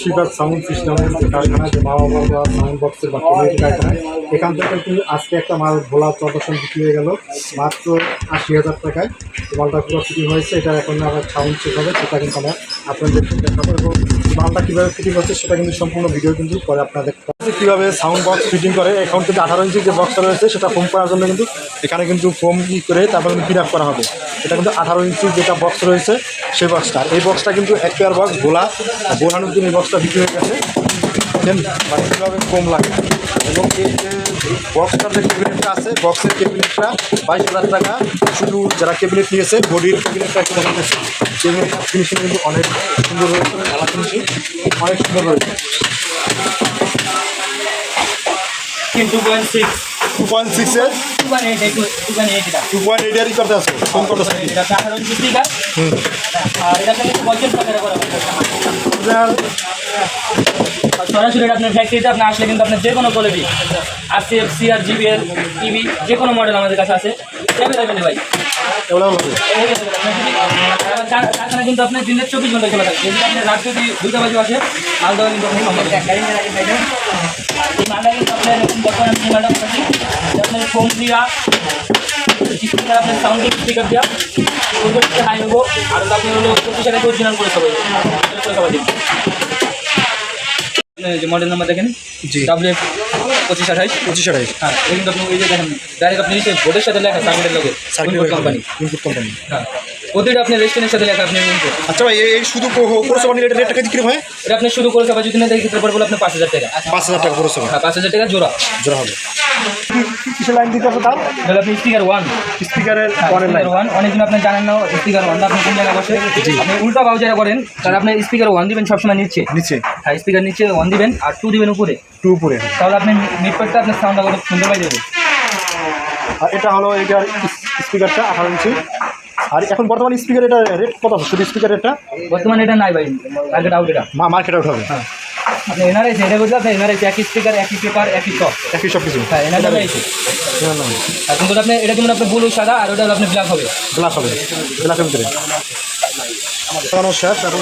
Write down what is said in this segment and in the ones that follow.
শিবাদ sound সিস্টেমের যে কারখানা, যে মা বাবা সাউন্ড বক্সের বা কমিউনিটি কারখানা, এখান থেকে কিন্তু আজকে একটা মাল ভোলা প্রদর্শন বিক্রি হয়ে গেল, মাত্র আশি হাজার টাকায়। মালটা পুরো ফিটিং হয়েছে, এটা এখন আমার সাউন্ড চেক হবে, সেটা কিন্তু আমরা আপনাদের দেখাবো। এবং মালটা কীভাবে ফিটিং হচ্ছে, সেটা কিন্তু সম্পূর্ণ ভিডিও কিন্তু পরে আপনাদের কীভাবে সাউন্ড বক্স ফিটিং করে এখন কিন্তু আঠারো ইঞ্চি যে বক্সটা রয়েছে, সেটা ফোম করার জন্য কিন্তু এখানে কিন্তু ফোম করে তারপর কিন্তু ফিট আপ করা হবে। এটা কিন্তু আঠারো ইঞ্চি যেটা বক্স রয়েছে, সেই বক্সটা এই বক্সটা কিন্তু এক পেয়ার বক্স গোলা বোলানোর জন্য এই বক্সটা বিক্রি হয়ে গেছে। মানে কীভাবে কম লাগে? এবং এই যে বক্সটার যে ক্যাবিনেটটা আছে বক্সের ক্যাবিনেটটা বাইশ হাজার টাকা। শুধু যারা ক্যাবিনেট নিয়েছে বডির ক্যাবিনেটটা একটু দেখা গেছে ক্যাবিনেট ফিনিশিং কিন্তু অনেক সুন্দর রয়েছে খেলা ফিনিশিং অনেক সুন্দর রয়েছে। Two point six two point সিক্সের two point eight two point eight এটা টু পয়েন্ট এইটেরই করতে আছে ফোন করতে আছে? এটা ইঞ্চি স্পিকার আর এটা কিন্তু পঞ্চাশ টাকা করা আপনার আর সরাসরি আপনার ফ্যাক্টরিতে আপনি আসলে কিন্তু আপনার যে কোনো কোয়ালিটি আর সি এফ সি আর জিবিএল টিভি যে কোনো মডেল আমাদের কাছে আছে। অ্যাভেলেবেল ভাই। কারখানা কিন্তু আপনার দিনের চব্বিশ ঘণ্টা খোলা থাকে। যদি আপনি রাত যদি দুইটা বাজে আসে মাল দেওয়া কিন্তু আপনি সম্ভব এই মালটা কিন্তু আপনার এরকম বর্তমানে যে মালটা পাচ্ছি আপনার ফোন দিয়া স্পিকার আপনার সাউন্ড স্পিকার দিয়া ওগুলো হাই হব আর আপনি হলো পঁচিশ টাকা অরিজিনাল করে সবাই করে সবাই দিন মডেল নাম্বার দেখেন ডাব্লিউ পঁচিশ আঠাইশ? পঁচিশ আঠাইশ। হ্যাঁ কিন্তু আপনি ওই যে দেখেন ডাইরেক্ট আপনি নিচে বোর্ডের সাথে লেখা সার্কিটের লোকের সার্কিট কোম্পানি ইনপুট কোম্পানি হ্যাঁ প্রতিটা আপনার রেস্টুরেন্টের সাথে লেখা আপনি আচ্ছা ভাই এই- শুধু পৌরসভা নিলে রেটটা বিক্রি হয়? এটা আপনি শুধু করে সবাই যদি না দেখি তারপর বলে আপনার পাঁচ হাজার টাকা। পাঁচ হাজার টাকা পৌরসভা। হ্যাঁ পাঁচ হাজার টাকা জোড়া। জোড়া হবে। কিসের লাইন দিতে হবে তার তাহলে আপনি স্পিকার ওয়ান স্পিকারের ওয়ানের লাইন ওয়ান অনেকদিন আপনি জানেন না স্পিকার ওয়ানটা আপনি কোন জায়গায় বসে? আপনি উল্টা বাউ যারা করেন তাহলে আপনি স্পিকার ওয়ান দিবেন সবসময় নিচে। নিচে। হ্যাঁ স্পিকার নিচে ওয়ান দিবেন আর টু দিবেন উপরে। টু উপরে। তাহলে আপনি মিটপেটটা আপনার সাউন্ডটা কত সুন্দর পাই যাবে। আর এটা হলো এটার স্পিকারটা আঠারো ইঞ্চি। আর এখন বর্তমানে স্পিকার এটা রেট কত আছে? শুধু স্পিকার রেটটা বর্তমানে এটা নাই ভাই টার্গেট আউট এটা। মার্কেটে উঠাবে হ্যাঁ। আপনি এনআরআইসি এটা বুঝলে আপনি এনআরআইসি একই স্পিকার একই পেপার একই সব। একই সব কিছু। হ্যাঁ এনআরআইসি আর কিন্তু আপনি এটা যেমন আপনি ব্লু সাদা আর ওটা হলো আপনি ব্ল্যাক হবে। গ্লাস হবে। গ্লাসের ভিতরে। লাগানো শেষ এখন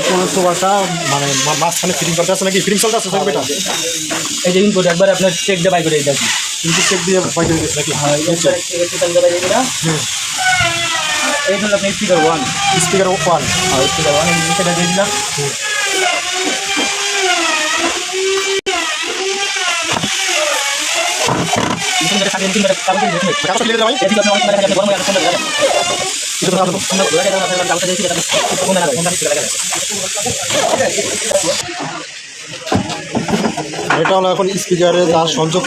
মানে মাঝখানে ফিটিং করতে আছে নাকি? ফিটিং চলতে আছে স্যার বেটা এই যে ইনপুট একবার আপনার চেক দিয়ে বাই করে কি কিন্তু চেক দিয়ে দিয়েছে নাকি? হ্যাঁ এই আপনি স্পিকার ওয়ান স্পিকার ওয়ান আর স্পিকার ওয়ান সেটা দিয়ে দিলাম। এখানে যেটা থাকে, এখানে গরম হয়ে যাচ্ছে, সুন্দর লাগে। এটা ভালো। সুন্দর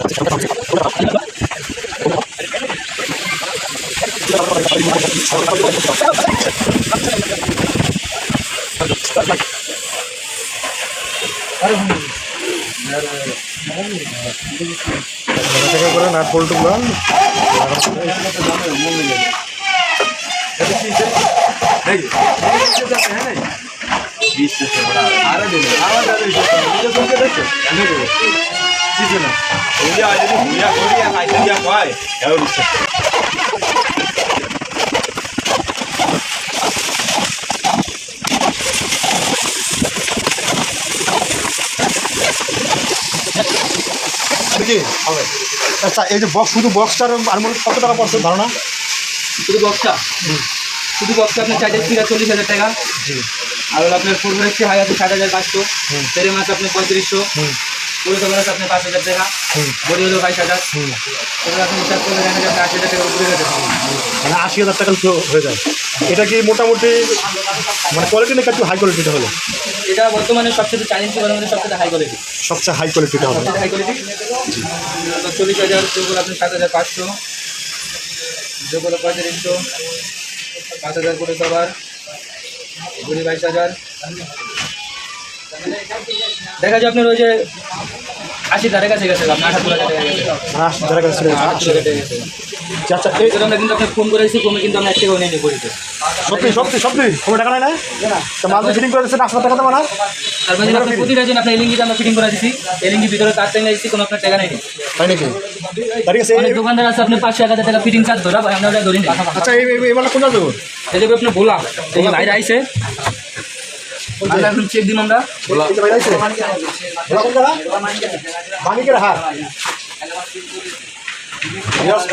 লাগে, এটা আপনার কাগজে দেখে, এটা ফোনে লাগাবে, ফোনটা স্পিকার লাগাবে। এটা হলো এখন স্পিকারে তার সংযোগ করে এখন এটা করা হবে। থেকে করে নাট বল্টুগুলো কি আচ্ছা এই যে বক্স শুধু বক্সটার আনুমানিক কত টাকা পড়ছে ধারণা? শুধু বক্সটা শুধু বক্সটা আপনার চারটে স্পিকার চল্লিশ হাজার টাকা। জি। আর আপনার ফুল হাই আছে ষাট হাজার পাঁচশো। হুম। তেরে মাছ আপনি পঁয়ত্রিশশো। পুরো তোমার আপনি পাঁচ হাজার টাকা। বডি হলো বাইশ হাজার। এবার আপনি হিসাব আশি হাজার টাকা উপরে গেছে মানে আশি হাজার টাকা তো হয়ে যায়। এটা কি মোটামুটি মানে কোয়ালিটি নাকি একটু হাই কোয়ালিটিটা হলো? এটা বর্তমানে সবচেয়ে চাইনিজ পেপারের মধ্যে সবচেয়ে হাই কোয়ালিটি সবচেয়ে হাই কোয়ালিটিটা হবে। হাই কোয়ালিটি চল্লিশ হাজার যোগ আপনি সাত হাজার পাঁচশো যোগ হলো পঁয়ত্রিশশো পাঁচ হাজার করে সবার কুড়ি বাইশ হাজার। দেখা যায় আপনার ওই যে আশি ধারে কাছে গেছে আপনার মানে আশি হাজার কাছে চলে গেছে। আচ্ছা আমরা কিন্তু আপনার ফোন করেছি ফোনে কিন্তু আমরা এক টাকাও নিয়ে করেছি সত্যি সত্যি সত্যি কোনো টাকা নাই না? তো মাল ফিটিং করে দিচ্ছেন আটশো টাকা দেবো না? তারপর যদি আপনি প্রতিটা দিন আপনার এলিঙ্গিতে আমরা ফিটিং করে দিচ্ছি এলিঙ্গি ভিতরে তার টাইম দিচ্ছি কোনো আপনার টাকা নেই। তাই নাকি? অনেক দোকানদার আছে আপনি পাঁচশো এক হাজার টাকা ফিটিং চার্জ ধরা ভাই আমরা ওটা ধরি না আচ্ছা এই এই- এই দেবো এই যে আপনি বলা এই আইছে। আমরা এখন চেক দিন আমরা। মানিকের হাট।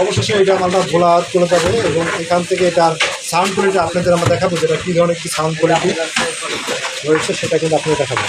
অবশেষে এটা মালটা ভোলা চলে যাবে এবং এখান থেকে এটার সাউন্ড কোয়ালিটি আপনাদের আমরা দেখাবো যেটা কী ধরনের কী সাউন্ড কোয়ালিটি রয়েছে সেটা কিন্তু আপনাদের দেখাবো।